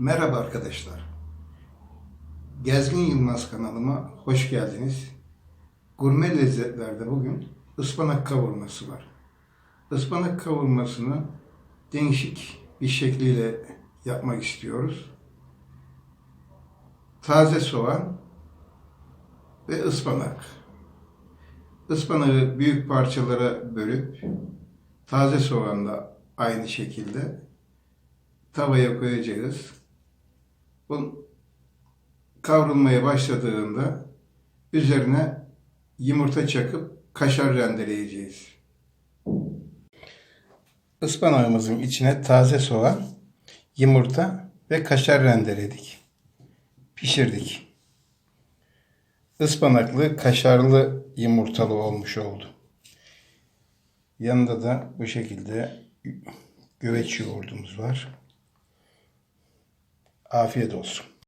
Merhaba arkadaşlar. Gezgin Yılmaz kanalıma hoş geldiniz. Gurme lezzetlerde bugün ıspanak kavurması var. Ispanak kavurmasını değişik bir şekliyle yapmak istiyoruz. Taze soğan ve ıspanak. Ispanağı büyük parçalara bölüp taze soğan da aynı şekilde tavaya koyacağız. Bu kavrulmaya başladığında üzerine yumurta çakıp kaşar rendeleyeceğiz. Ispanağımızın içine taze soğan, yumurta ve kaşar rendeledik. Pişirdik. Ispanaklı, kaşarlı yumurtalı olmuş oldu. Yanında da bu şekilde güveç yoğurdumuz var. Afiyet olsun.